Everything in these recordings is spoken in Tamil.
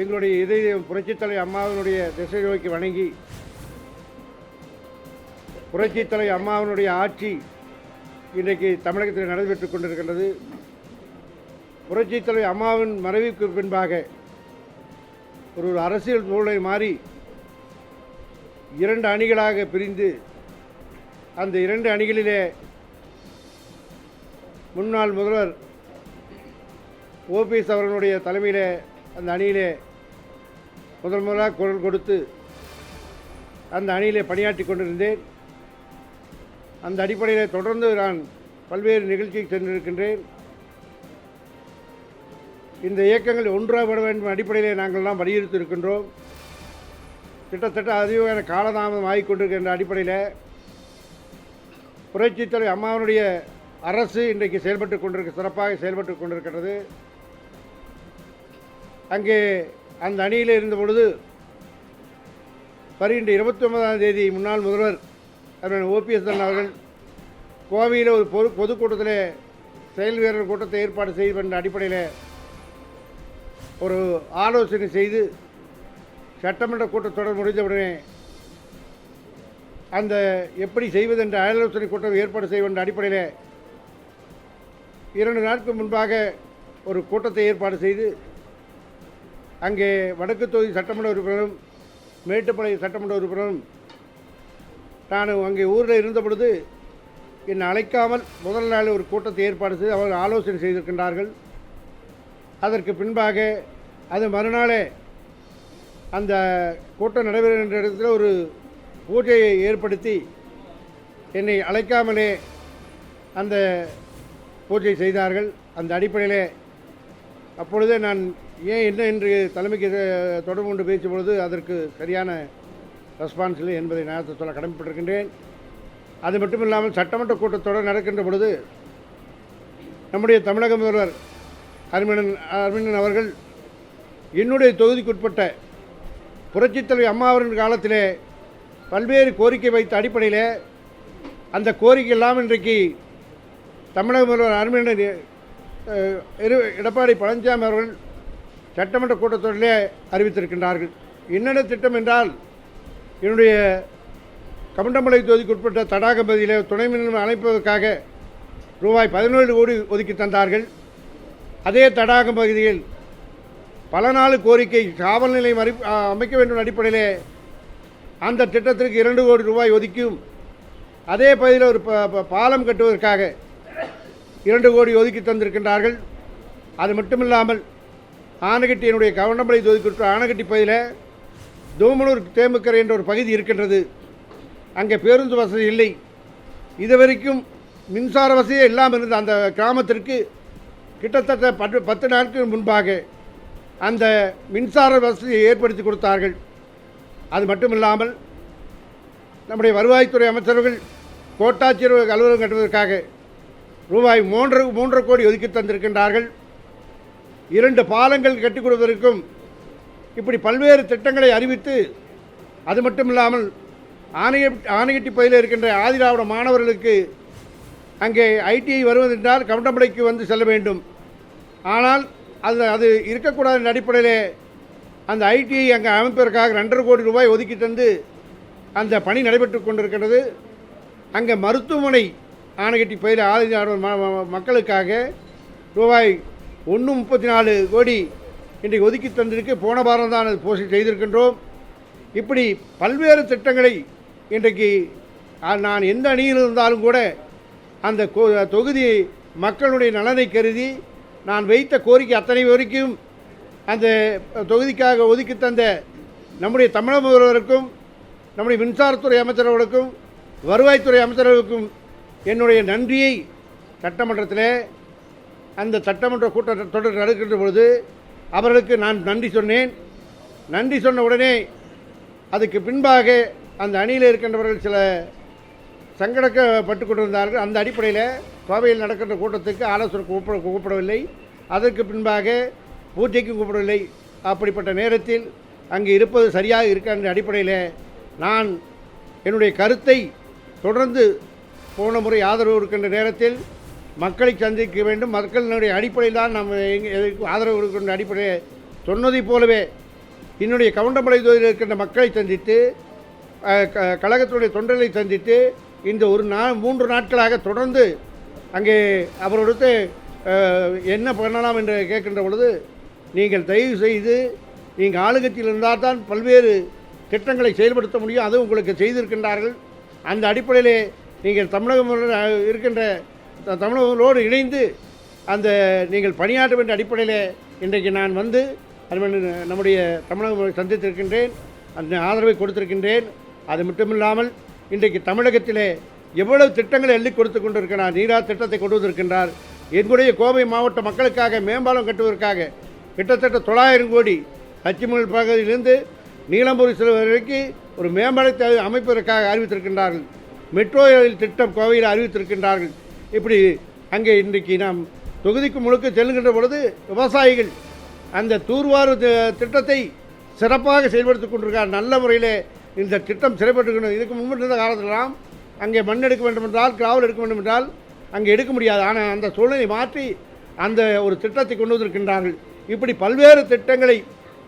எங்களுடைய இதய புரட்சித்தலை அம்மாவினுடைய திசை நோக்கி வணங்கி புரட்சித்தலை அம்மாவினுடைய ஆட்சி இன்றைக்கு தமிழகத்தில் நடைபெற்றுக் கொண்டிருக்கின்றது. புரட்சித்தலை அம்மாவின் மறைவுக்கு பின்பாக ஒரு ஒரு அரசியல் சூழலை மாறி இரண்டு அணிகளாக பிரிந்து அந்த இரண்டு அணிகளிலே முன்னாள் முதல்வர் ஓபிஎஸ் அவர்களுடைய தலைமையிலே அந்த அணியிலே முதல் முதலாக குரல் கொடுத்து அந்த அணியிலே பணியாற்றி கொண்டிருந்தேன். அந்த அடிப்படையில் தொடர்ந்து நான் பல்வேறு நிகழ்ச்சிக்கு சென்றிருக்கின்றேன். இந்த இயக்கங்கள் ஒன்றாக வேண்டும் அடிப்படையிலே நாங்கள்லாம் வலியுறுத்தி இருக்கின்றோம் கிட்டத்தட்ட அதிகமான காலதாமதம் ஆகிக் கொண்டிருக்கின்ற அடிப்படையில் புரட்சித் தலைவர் அம்மாவனுடைய அரசு இன்றைக்கு செயல்பட்டு கொண்டிருக்க சிறப்பாக செயல்பட்டு கொண்டிருக்கிறது அங்கே அந்த அணியில் இருந்த பொழுது வருகின்ற இருபத்தி ஒன்பதாம் தேதி முன்னாள் முதல்வர் அவர்கள் ஓபிஎஸ் அண்ணன் அவர்கள் கோவையில் ஒரு பொது பொதுக்கூட்டத்தில் செயல் வீரர் கூட்டத்தை ஏற்பாடு செய்து அடிப்படையில் ஒரு ஆலோசனை செய்து சட்டமன்ற கூட்டத்தொடர் முடிந்தவுடனே அந்த எப்படி செய்வது என்ற ஆலோசனை கூட்டம் ஏற்பாடு செய்வென்ற அடிப்படையில் இரண்டு நாட்கள் முன்பாக ஒரு கூட்டத்தை ஏற்பாடு செய்து அங்கே வடக்கு தொகுதி சட்டமன்ற உறுப்பினரும் மேட்டுப்பாளையம் சட்டமன்ற உறுப்பினரும் நான் அங்கே ஊரில் இருந்த பொழுது என்னை அழைக்காமல் முதல் நாள் ஒரு கூட்டத்தை ஏற்பாடு செய்து அவர்கள் ஆலோசனை செய்திருக்கின்றார்கள். அதற்கு பின்பாக அது மறுநாளே அந்த கூட்டம் நடைபெறுகின்ற இடத்தில் ஒரு பூஜையை ஏற்படுத்தி என்னை அழைக்காமலே அந்த பூஜை செய்தார்கள். அந்த அடிப்படையிலே அப்பொழுதே நான் ஏன் என்ன என்று தலைமைக்கு தொடர்பு கொண்டு பேசும் பொழுது அதற்கு சரியான ரெஸ்பான்ஸ் இல்லை என்பதை நான் சொல்ல கடமைப்பட்டிருக்கின்றேன். அது மட்டும் இல்லாமல் சட்டமன்ற கூட்டத்தொடர் நடக்கின்ற பொழுது நம்முடைய தமிழக முதல்வர் அருமணன் அருமணன் அவர்கள் என்னுடைய தொகுதிக்குட்பட்ட புரட்சித்தலைவி அம்மா அம்மாவரின் காலத்திலே பல்வேறு கோரிக்கை வைத்த அடிப்படையில் அந்த கோரிக்கை எல்லாம் இன்றைக்கு தமிழக முதல்வர் அருமையான எடப்பாடி பழனிசாமி அவர்கள் சட்டமன்ற கூட்டத்தொடரிலே அறிவித்திருக்கின்றார்கள். என்னென்ன திட்டம் என்றால் என்னுடைய கமண்டமலை தொகுதிக்குட்பட்ட தடாகம் பகுதியில் துணை மின் அமைப்பதற்காக ரூபாய் பதினேழு கோடி ஒதுக்கி தந்தார்கள். அதே தடாகம் பகுதியில் பல நாள் கோரிக்கை காவல் நிலையம் அமைக்க வேண்டும் அடிப்படையிலே அந்த திட்டத்திற்கு இரண்டு கோடி ரூபாய் ஒதுக்கியும் அதே பகுதியில் ஒரு ப- ப- பாலம் கட்டுவதற்காக இரண்டு கோடி ஒதுக்கி தந்திருக்கின்றார்கள். அது மட்டுமில்லாமல் ஆனகட்டி என்னுடைய கவனமலை தொகுதிக்குற்ற ஆனகட்டி பகுதியில் தோமனூர் தேமுக்கரை என்ற ஒரு பகுதி இருக்கின்றது. அங்கே பேருந்து வசதி இல்லை. இதுவரைக்கும் மின்சார வசதியே இல்லாமல் இருந்த அந்த கிராமத்திற்கு கிட்டத்தட்ட பத்து பத்து நாட்கள் முன்பாக அந்த மின்சார வசதியை ஏற்படுத்தி கொடுத்தார்கள். அது மட்டும் இல்லாமல் நம்முடைய வருவாய்த்துறை அமைச்சர்கள் கோட்டாட்சியர் அலுவலகம் கட்டுவதற்காக ரூபாய் மூன்று மூன்று கோடி ஒதுக்கி தந்திருக்கின்றார்கள். இரண்டு பாலங்கள் கட்டிக் கொடுப்பதற்கும் இப்படி பல்வேறு திட்டங்களை அறிவித்து அது மட்டும் இல்லாமல் ஆணைய ஆணையட்டி பகுதியில் இருக்கின்ற ஆதிராவிட மாணவர்களுக்கு அங்கே ஐடிஐ வருவதென்றால் கவுண்டமலைக்கு வந்து செல்ல வேண்டும். ஆனால் அது அது இருக்கக்கூடாது அடிப்படையில் அடிப்படையிலே அந்த ஐடிஐ அங்கே அமைப்பதற்காக ரெண்டரை கோடி ரூபாய் ஒதுக்கி தந்து அந்த பணி நடைபெற்று கொண்டிருக்கிறது அங்கே மருத்துவமனை ஆணையட்டி பயிர் ஆதிராவிட மக்களுக்காக ரூபாய் ஒன்று முப்பத்தி நாலு கோடி இன்றைக்கு ஒதுக்கி தந்திருக்கு. போன வாரம் தான் அது போஸ்ட் செய்திருக்கின்றோம். இப்படி பல்வேறு திட்டங்களை இன்றைக்கு நான் எந்த அணியில் இருந்தாலும் கூட அந்த கோ- தொகுதி மக்களுடைய நலனை கருதி நான் வைத்த கோரிக்கை அத்தனை வரைக்கும் அந்த தொகுதிக்காக ஒதுக்கி தந்த நம்முடைய தமிழக முதல்வருக்கும் நம்முடைய மின்சாரத்துறை அமைச்சர்களுக்கும் வருவாய்த்துறை அமைச்சர்களுக்கும் என்னுடைய நன்றியை சட்டமன்றத்தில் அந்த சட்டமன்ற கூட்டத் தொடர் நடக்கின்ற பொழுது அவர்களுக்கு நான் நன்றி சொன்னேன். நன்றி சொன்ன உடனே அதுக்கு பின்பாக அந்த அணியில் இருக்கின்றவர்கள் சில சங்கடக்கப்பட்டு கொண்டிருந்தார்கள். அந்த அடிப்படையில் கோவையில் நடக்கின்ற கூட்டத்துக்கு ஆலோசனை கூப்பிட கூப்பிடவில்லை. அதற்கு பின்பாக பூஜைக்கும் கூப்பிடவில்லை. அப்படிப்பட்ட நேரத்தில் அங்கே இருப்பது சரியாக இருக்கின்ற அடிப்படையில் நான் என்னுடைய கருத்தை தொடர்ந்து போன முறை ஆதரவு இருக்கின்ற நேரத்தில் மக்களை சந்திக்க வேண்டும். மக்களினுடைய அடிப்படையில் தான் நம்ம எங்க- எதற்கு ஆதரவு கொடுக்கின்ற அடிப்படையில் சொன்னதைப் போலவே என்னுடைய கவுண்டமலை தொகுதியில் இருக்கின்ற மக்களை சந்தித்து கழகத்தினுடைய தொண்டர்களை சந்தித்து இந்த ஒரு நா மூன்று நாட்களாக தொடர்ந்து அங்கே அவரோடு என்ன பண்ணலாம் என்று கேட்கின்ற பொழுது நீங்கள் தயவு செய்து நீங்கள் ஆளுகத்தில் இருந்தால் தான் பல்வேறு திட்டங்களை செயல்படுத்த முடியும். அதுவும் உங்களுக்கு செய்திருக்கின்றார்கள். அந்த அடிப்படையிலே நீங்கள் தமிழகம் இருக்கின்ற தமிழகங்களோடு தமிழர்களோடு இணைந்து அந்த நீங்கள் பணியாற்ற வேண்டிய அடிப்படையில் இன்றைக்கு நான் வந்து அது நம்முடைய தமிழகம் சந்தித்திருக்கின்றேன். அந்த ஆதரவை கொடுத்திருக்கின்றேன். அது மட்டுமில்லாமல் இன்றைக்கு தமிழகத்திலே எவ்வளவு திட்டங்களை எள்ளி கொடுத்து கொண்டிருக்கிறார் நீரா திட்டத்தை கொண்டு வந்திருக்கின்றார். என்னுடைய கோவை மாவட்ட மக்களுக்காக மேம்பாலம் கட்டுவதற்காக கிட்டத்தட்ட தொள்ளாயிரம் கோடி கச்சிமல் பகுதியிலிருந்து நீலம்பூரி செல்வது வரைக்கும் ஒரு மேம்பாலத்தை அமைப்பதற்காக அறிவித்திருக்கின்றார்கள். மெட்ரோ ரயில் திட்டம் கோவையில் அறிவித்திருக்கின்றார்கள். இப்படி அங்கே இன்றைக்கு நாம் தொகுதிக்கு முழுக்க செல்லுகின்ற பொழுது விவசாயிகள் அந்த தூர்வாரு திட்டத்தை சிறப்பாக செயல்படுத்திக் கொண்டிருக்கார் நல்ல முறையில் இந்த திட்டம் செயல்பட்டு இதுக்கு முன்பு இருந்த காலத்திலலாம் அங்கே மண் எடுக்க வேண்டும் என்றால் கிராவல் எடுக்க வேண்டும் என்றால் அங்கே எடுக்க முடியாது. ஆனால் அந்த சூழ்நிலை மாற்றி அந்த ஒரு திட்டத்தை கொண்டு வந்திருக்கின்றார்கள். இப்படி பல்வேறு திட்டங்களை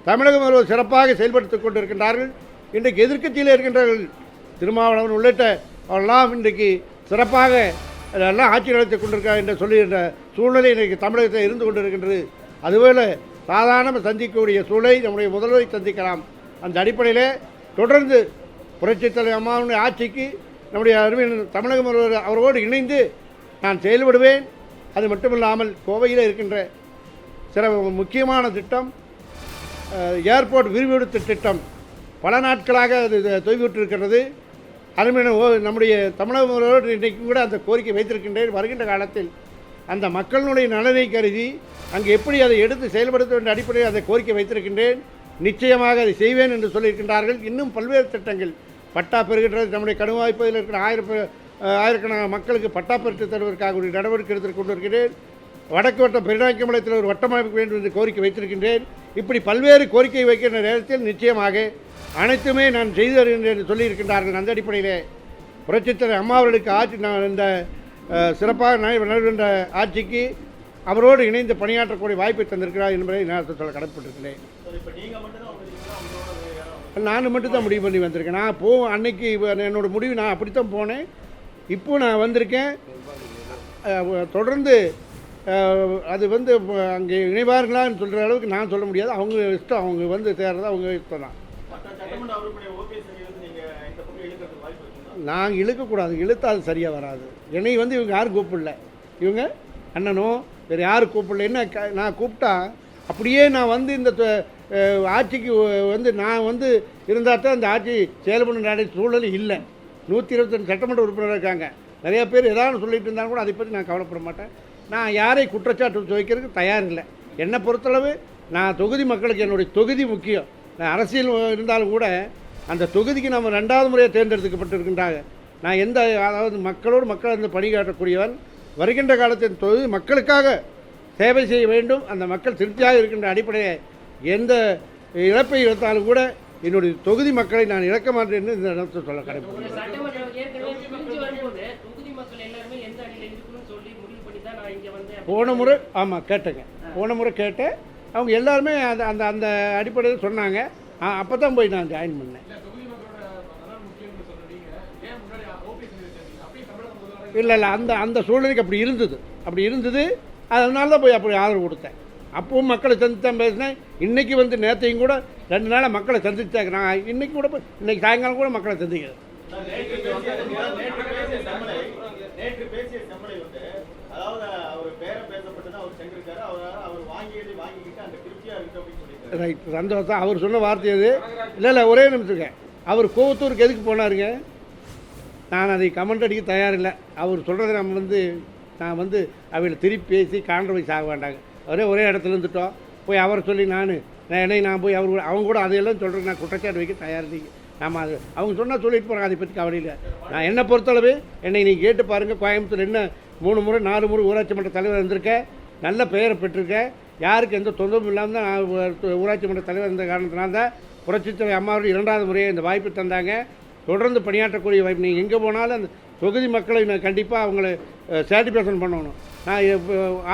தமிழக முதல்வர் சிறப்பாக செயல்படுத்திக் கொண்டிருக்கின்றார்கள். இன்றைக்கு எதிர்க்கட்சியில் இருக்கின்றார்கள் திருமாவளவன் உள்ளிட்ட அவரெல்லாம் இன்றைக்கு சிறப்பாக நல்லா ஆட்சி நடத்தி கொண்டிருக்கா என்று சொல்லுகின்ற சூழ்நிலை இன்றைக்கு தமிழகத்தில் இருந்து கொண்டிருக்கின்றது. அதுபோல சாதாரண சந்திக்கக்கூடிய சூழலை நம்முடைய முதல்வரை சந்திக்கலாம். அந்த அடிப்படையில் தொடர்ந்து புரட்சித் தலைவர் அம்மாவுடைய ஆட்சிக்கு நம்முடைய அருமையின் தமிழக முதல்வர் அவரோடு இணைந்து நான் செயல்படுவேன். அது மட்டுமில்லாமல் கோவையில் இருக்கின்ற சில முக்கியமான திட்டம் ஏர்போர்ட் விரிவுபடுத்த திட்டம் பல நாட்களாக அது தொய்வுற்றிருக்கிறது அருமையான ஓ நம்முடைய தமிழக முதல்வர் இன்றைக்கும் கூட அந்த கோரிக்கை வைத்திருக்கின்றேன் வருகின்ற காலத்தில் அந்த மக்களினுடைய நலனை கருதி அங்கு எப்படி அதை எடுத்து செயல்படுத்த வேண்டிய அடிப்படையில் அதை கோரிக்கை வைத்திருக்கின்றேன். நிச்சயமாக அதை செய்வேன் என்று சொல்லியிருக்கின்றார்கள். இன்னும் பல்வேறு திட்டங்கள் பட்டா பெறுகின்றது. நம்முடைய கடுவாய் பகுதியில் இருக்கிற ஆயிரம் ஆயிரக்கணக்கான மக்களுக்கு பட்டா பெற்று தருவதற்காக ஒரு நடவடிக்கை எடுத்துக் கொண்டிருக்கிறேன். வடக்கு வட்டம் பெருநாய்க்கமலத்தில் ஒரு வட்டமைப்பு வேண்டும் என்று கோரிக்கை வைத்திருக்கின்றேன். இப்படி பல்வேறு கோரிக்கை வைக்கின்ற நேரத்தில் நிச்சயமாக அனைத்துமே நான் செய்து வருகின்றேன் என்று சொல்லியிருக்கின்றார்கள். அந்த அடிப்படையிலே புரட்சித்தலை அம்மா அவர்களுக்கு ஆட்சி நான் இந்த சிறப்பாக நட- நடைபெறுகின்ற ஆட்சிக்கு அவரோடு இணைந்து பணியாற்றக்கூடிய வாய்ப்பை தந்திருக்கிறார் என்பதை நான் சொல்ல கடமைப்பட்டிருக்கிறேன். நான் மட்டும் தான் முடிவு பண்ணி வந்திருக்கேன். நான் போ அன்னைக்கு என்னோடய என்னோட முடிவு நான் அப்படித்தான் போனேன். இப்போ நான் வந்திருக்கேன். தொடர்ந்து அது வந்து அங்கே இணைவார்களான்னு சொல்கிற அளவுக்கு நான் சொல்ல முடியாது. அவங்க இஷ்டம் அவங்க வந்து சேர்றது அவங்க இஷ்டம் தான் நாங்கள் இழுக்கக்கூடாது. இழுத்தால் அது சரியாக வராது. என்னை வந்து இவங்க யாரும் கூப்பிடல. இவங்க அண்ணனும் வேறு யாரும் கூப்பிடல. என்ன நான் கூப்பிட்டா அப்படியே நான் வந்து இந்த தொ- ஆட்சிக்கு வந்து நான் வந்து இருந்தால் தான் இந்த ஆட்சி செயல்படும் நடை சூழல் இல்லை. நூற்றி இருபத்தஞ்சு சட்டமன்ற உறுப்பினர் இருக்காங்க. நிறையா பேர் ஏதாவது சொல்லிட்டு இருந்தாலும் கூட அதை பற்றி நான் கவலைப்பட மாட்டேன். நான் யாரை குற்றச்சாட்டு துவைக்கிறதுக்கு தயார் இல்லை. என்னை பொறுத்தளவு நான் தொகுதி மக்களுக்கு என்னுடைய தொகுதி முக்கியம். அரசியல் இருந்தாலும் கூட அந்த தொகுதிக்கு நம்ம ரெண்டாவது முறையாக தேர்ந்தெடுக்கப்பட்டிருக்கின்றாங்க. நான் எந்த அதாவது மக்களோடு மக்கள் வந்து பணியாற்றக்கூடியவன் வருகின்ற காலத்தின் தொகுதி மக்களுக்காக சேவை செய்ய வேண்டும். அந்த மக்கள் திருப்தியாக இருக்கின்ற அடிப்படையை எந்த இழப்பை இழந்தாலும் கூட என்னுடைய தொகுதி மக்களை நான் இழக்க மாட்டேன் என்று இந்த இடத்தில் சொல்ல வந்தேன். போன முறை ஆமாம் கேட்டேங்க. போன முறை கேட்டேன். அவங்க எல்லாருமே அந்த அந்த அந்த அடிப்படையில் சொன்னாங்க. அப்போ தான் போய் நான் ஜாயின் பண்ணேன். இல்லை இல்லை அந்த அந்த சூழ்நிலைக்கு அப்படி இருந்தது. அப்படி இருந்தது. அதனால தான் போய் அப்படி ஆதரவு கொடுத்தேன். அப்பவும் மக்களை சந்தித்து தான் பேசினேன். இன்றைக்கி வந்து நேற்றையும் கூட ரெண்டு நாளாக மக்களை சந்தித்தேன் நான் இன்றைக்கி கூட போய் இன்னைக்கு சாயங்காலம் கூட மக்களை சந்திக்கிறேன் நேற்று பேசிய நேற்று பேசிய செம்மலை நேற்று பேசிய செம்மலை வந்து அதாவது அவர் பேரை பேசப்பட்டு அவர் சென்றிருக்காரு அவர் அவர் வாங்கியது வாங்கிக்கிட்டு அந்த திருப்தியா இருக்கு அப்படின்னு சொல்லியிருக்காரு ரைட் சந்தோஷம். அவர் சொன்ன வார்த்தை அது. இல்லை இல்லை ஒரே நிமிஷத்துக்கு அவர் கோவத்தூருக்கு எதுக்கு போனாருங்க? நான் அதை கமெண்ட் அடிக்க தயாரில்லை. அவர் சொல்கிறத நம்ம வந்து நான் வந்து அவளை திருப்பி பேசி கான்ட்ரவைஸ் ஆக வேண்டாங்க. ஒரே ஒரே இடத்துல இருந்துட்டோம். போய் அவரை சொல்லி நான் நான் என்னை நான் போய் அவர் அவங்க கூட அதையெல்லாம் சொல்கிறேன் நான் குற்றச்சாட்டு வைக்க தயார் இல்லைங்க. நாம் அது அவங்க சொன்னால் சொல்லிட்டு போகிறாங்க அதை பற்றி கவலை இல்லை. நான் என்னை பொறுத்தளவு என்னை நீங்கள் கேட்டு பாருங்கள் கோயம்புத்தூர் என்ன மூணு முறை நாலு முறை ஊராட்சி மன்ற தலைவர் இருந்திருக்கேன் நல்ல பெயரை பெற்றிருக்கேன் யாருக்கு எந்த தொந்தரவும் இல்லாமல் தான் நான் ஊராட்சி மன்ற தலைவர் இருந்த காரணத்தினால தான் புரட்சித்துறை அம்மாவுடைய இரண்டாவது முறையை இந்த வாய்ப்பு தந்தாங்க. தொடர்ந்து பணியாற்றக்கூடிய வாய்ப்பு. நீங்கள் எங்கே போனாலும் அந்த தொகுதி மக்களை நான் கண்டிப்பாக அவங்கள சாட்டிஸ்ஃபேக்ஷன் பண்ணணும். நான்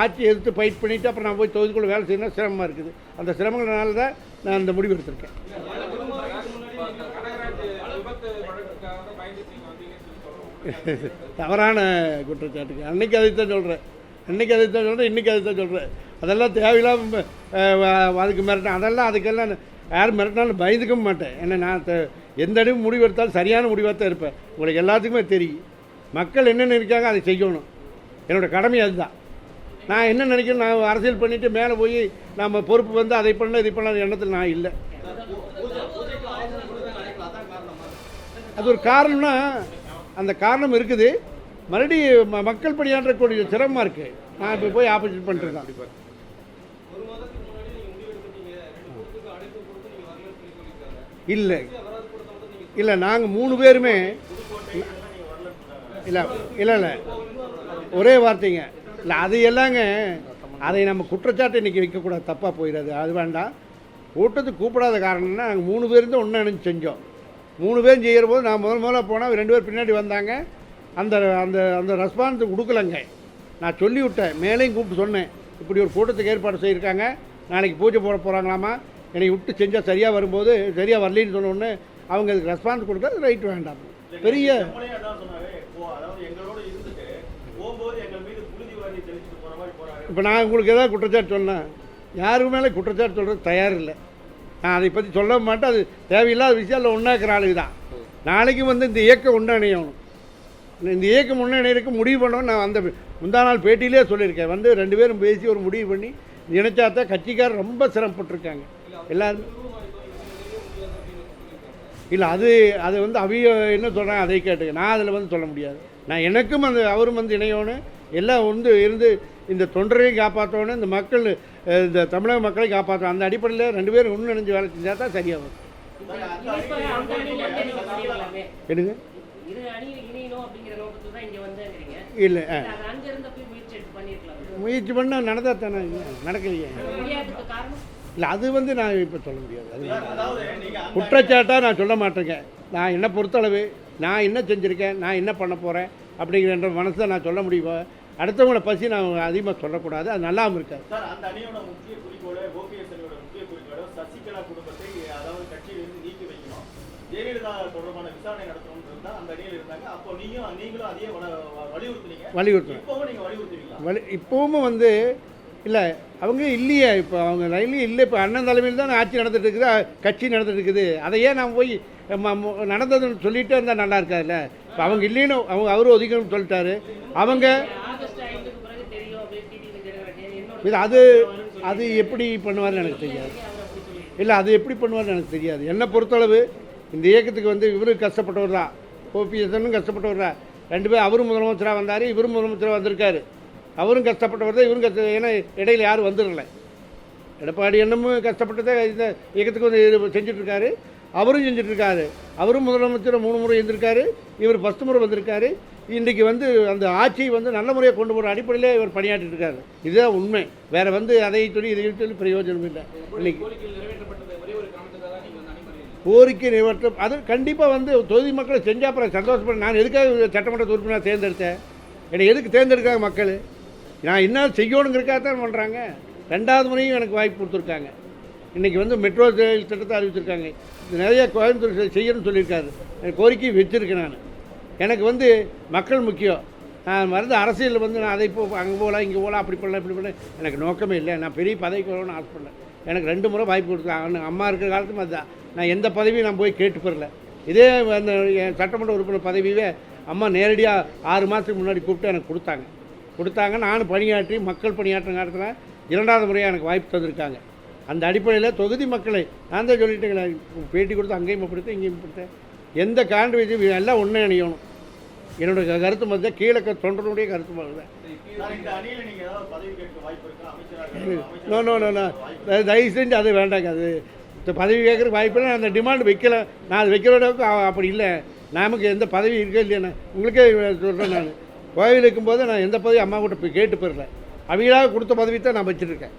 ஆட்சி எதிர்த்து ஃபைட் பண்ணிவிட்டு அப்புறம் நான் போய் தொகுதிக்குள்ளே வேலை செய்யணும் சிரமமாக இருக்குது. அந்த சிரமங்களால தான் நான் இந்த முடிவு எடுத்திருக்கேன். தவறான குற்றச்சாட்டுக்கு அன்னைக்கு அதைத்தான் சொல்கிறேன் இன்றைக்கி அதை தான் சொல்கிறேன் இன்றைக்கி அதைத்தான் சொல்கிறேன் அதெல்லாம் தேவையில்லாம அதுக்கு மிரட்டேன் அதெல்லாம் அதுக்கெல்லாம் நான் யார் மிரட்டினாலும் பயந்துக்கவும் மாட்டேன். ஏன்னா நான் எந்த அடிவு முடிவு எடுத்தாலும் சரியான முடிவாக தான் இருப்பேன். உங்களுக்கு எல்லாத்துக்குமே தெரியும். மக்கள் என்ன நினைக்காங்க அதை செய்யணும். என்னோடய கடமை அதுதான். நான் என்ன நினைக்கிறேன் நான் அரசியல் பண்ணிவிட்டு மேலே போய் நம்ம பொறுப்பு வந்து அதை பண்ண இதை பண்ண எண்ணத்தில் நான் இல்லை. அது ஒரு காரணம்னா அந்த காரணம் இருக்குது. மறுபடியும் ம- மக்கள் பணியாற்றக்கூடிய சிரமமாக இருக்குது நான் இப்போ போய் ஆப்போசிட் பண்ணிட்டு இருக்கேன் இல்லை. இல்லை நாங்கள் மூணு பேருமே இல்லை இல்லை இல்லை. ஒரே வார்த்தைங்க. இல்லை அது எல்லாங்க அதை நம்ம குற்றச்சாட்டு இன்றைக்கி வைக்கக்கூடாது. தப்பாக போயிடாது. அது வேண்டாம். கூட்டத்துக்கு கூப்பிடாத காரணம்னா நாங்கள் மூணு பேரும் தான் ஒன்று நினச்சி செஞ்சோம். மூணு பேரும் செய்கிற போது நான் முதல் முதல்ல போனால் ரெண்டு பேர் பின்னாடி வந்தாங்க. அந்த அந்த அந்த ரெஸ்பான்ஸ் கொடுக்கலங்க. நான் சொல்லி விட்டேன் மேலேயும் கூப்பிட்டு சொன்னேன். இப்படி ஒரு கூட்டத்துக்கு ஏற்பாடு செய்திருக்காங்க. நாளைக்கு பூஜை போட போகிறாங்களாமா என்னை விட்டு செஞ்சால் சரியாக வரும்போது சரியாக வரலின்னு சொன்ன உடனே அவங்க அதுக்கு ரெஸ்பான்ஸ் கொடுத்தா ரைட் வேண்டாம். பெரிய இப்போ நான் உங்களுக்கு ஏதாவது குற்றச்சாட்டு சொன்னேன். யாருக்கு மேலே குற்றச்சாட்டு சொல்கிறது தயார் இல்லை. நான் அதை பற்றி சொல்ல மாட்டேன். அது தேவையில்லாத விஷயம் இல்லை ஒன்றாக்குற ஆளுக்கு தான். நாளைக்கு வந்து இந்த இயக்கம் ஒன்றிணையணும் இந்த இயக்கம் ஒன்றிணையருக்கு முடிவு பண்ணணும் நான் அந்த முந்தா நாள் பேட்டியிலே சொல்லியிருக்கேன். வந்து ரெண்டு பேரும் பேசி ஒரு முடிவு பண்ணி இணைச்சாத்தான் கட்சிக்காரர் ரொம்ப சிரமப்பட்டிருக்காங்க. எல்லாரும். இல்லை அது அது வந்து அவிய என்ன சொல்கிறாங்க அதை கேட்டுங்க நான் அதில் வந்து சொல்ல முடியாது. நான் எனக்கும் அந்த அவரும் வந்து இணையணும் எல்லாம் வந்து இருந்து இந்த தொண்டரையும் காப்பாற்றணும் இந்த மக்கள் இந்த தமிழக மக்களை காப்பாற்றணும் அந்த அடிப்படையில் ரெண்டு பேரும் ஒன்று நினைஞ்சு வேலை செஞ்சால் தான் சரியாகும். எடுங்க இல்லை முயற்சி பண்ணால் நடந்தால் தானே நடக்கலையே. இல்லை அது வந்து நான் இப்போ சொல்ல முடியாது. அது குற்றச்சாட்டாக நான் சொல்ல மாட்டேங்க. நான் என்ன பொறுத்தளவு நான் என்ன செஞ்சுருக்கேன் நான் என்ன பண்ண போகிறேன் அப்படிங்கிற மனசை நான் சொல்ல முடியும்? அடுத்தவங்கள பசி நான் அதிகமாக சொல்லக்கூடாது அது நல்லாவும் இருக்காது. சசிகலா குடும்பத்தை அதாவது கட்சியிலிருந்து நீக்கி வைக்கணும். ஜெயலலிதா தொடர்பான விசாரணை நடத்தணும்ன்றது வலியுறுத்துனீங்க. இப்பவும் வந்து இல்லை அவங்க இல்லையே. இப்போ அவங்க ரயிலே இல்லை. இப்போ அண்ணன் தலைமையில் தான் ஆட்சி நடந்துட்டு இருக்குது. கட்சி நடந்துட்டு இருக்குது. அதையே நான் போய் நடந்ததுன்னு சொல்லிட்டே இருந்தால் நல்லா இருக்காதுல்ல? இப்போ அவங்க இல்லைன்னு அவங்க அவரும் ஒதுக்கணும்னு சொல்லிட்டாரு. அவங்க இது அது அது எப்படி பண்ணுவார்னு எனக்கு தெரியாது. இல்லை அது எப்படி பண்ணுவார்னு எனக்கு தெரியாது. என்னை பொறுத்தளவு இந்த இயக்கத்துக்கு வந்து இவரு கஷ்டப்பட்டவர் தான். ஓபிஎஸ்னும் கஷ்டப்பட்டவர் தான். ரெண்டு பேரும் அவரும் முதலமைச்சராக வந்தார் இவரும் முதலமைச்சராக வந்திருக்காரு. அவரும் கஷ்டப்பட்டவர் தான் இவரும் கஷ்ட ஏன்னா இடையில யாரும் வந்துடல எடப்பாடி என்னமும் கஷ்டப்பட்டு இந்த இயக்கத்துக்கு வந்து இருக்காரு அவரும் செஞ்சுட்டு இருக்காரு அவரும் முதலமைச்சர் மூணு முறை இருந்திருக்காரு இவர் ஃபஸ்ட் முறை வந்திருக்காரு. இன்றைக்கி வந்து அந்த ஆட்சியை வந்து நல்ல முறையாக கொண்டு போகிற அடிப்படையிலே இவர் பணியாற்றிட்டு இருக்காரு இதுதான் உண்மை. வேறு வந்து அதை சொல்லி இதை சொல்லி பிரயோஜனம் இல்லை. இன்னைக்கு கோரிக்கைகள் நிறைவேற்றப்பட்டது ஒரே ஒரு காரணத்துக்காக தான் நீங்க வந்து அணிமறியல் கோரிக்கை நிவர்த்தம். அது கண்டிப்பாக வந்து தொகுதி மக்களை செஞ்சால் அப்புறம் சந்தோஷப்பட நான் எதுக்காக சட்டமன்ற உறுப்பினர் தேர்ந்தெடுத்தேன்? என்னை எதுக்கு தேர்ந்தெடுக்காங்க மக்கள்? நான் என்ன செய்யணுங்கிறக்காக தான் பண்ணுறாங்க ரெண்டாவது முறையும் எனக்கு வாய்ப்பு கொடுத்துருக்காங்க. இன்றைக்கி வந்து மெட்ரோ ரயில் திட்டத்தை அறிவிச்சிருக்காங்க. நிறைய கோயம்புத்தூர் செய்யணும்னு சொல்லியிருக்காரு. எனக்கு கோரிக்கை வச்சுருக்கேன் நான். எனக்கு வந்து மக்கள் முக்கியம். நான் மருந்து அரசியலில் வந்து நான் அதை இப்போ அங்கே போகலாம் இங்கே போகலாம் அப்படி பண்ணலாம் இப்படி பண்ண எனக்கு நோக்கமே இல்லை. நான் பெரிய பதவிக்கு வரணும்னு ஆசைப்படல எனக்கு ரெண்டு முறை வாய்ப்பு கொடுத்தாங்க அம்மா இருக்கிற காலத்தும் அதுதான். நான் எந்த பதவியும் நான் போய் கேட்டு பெறல. இதே அந்த சட்டமன்ற உறுப்பினர் பதவியே அம்மா நேரடியாக ஆறு மாதத்துக்கு முன்னாடி கூப்பிட்டு எனக்கு கொடுத்தாங்க. கொடுத்தாங்க. நானும் பணியாற்றி மக்கள் பணியாற்ற காலத்தில் இரண்டாவது முறையாக எனக்கு வாய்ப்பு தந்திருக்காங்க. அந்த அடிப்படையில் தொகுதி மக்களை நான் தான் சொல்லிட்டேங்களே பேட்டி கொடுத்து அங்கேயும் அப்படித்தான் இங்கேயும் அப்படித்தான். எந்த காண்டு எல்லாம் ஒன்றே அணியணும். என்னோட கருத்து மாதிரி கீழே தொண்டனுடைய கருத்து மாதிரி தான் சார் இந்த அணியில நீங்க ஏதாவது பதவி கேட்க வாய்ப்பு இருக்கா? அமைச்சராக நோ நோ நோ தயவு- செஞ்சு அது வேண்டாங்க. அது பதவி கேட்குற வாய்ப்பு இல்லை அந்த டிமாண்ட் வைக்கல. நான் அது வைக்கிற அளவுக்கு அப்படி இல்லை. நமக்கு எந்த பதவி இருக்கே இல்லையா உங்களுக்கே சொல்கிறேன் நான். கோவில் இருக்கும்போது நான் எந்த பதவி அம்மா கிட்ட போய் கேட்டு போயிடல. அவங்களாக கொடுத்த பதவி தான் நான் வச்சுருக்கேன்.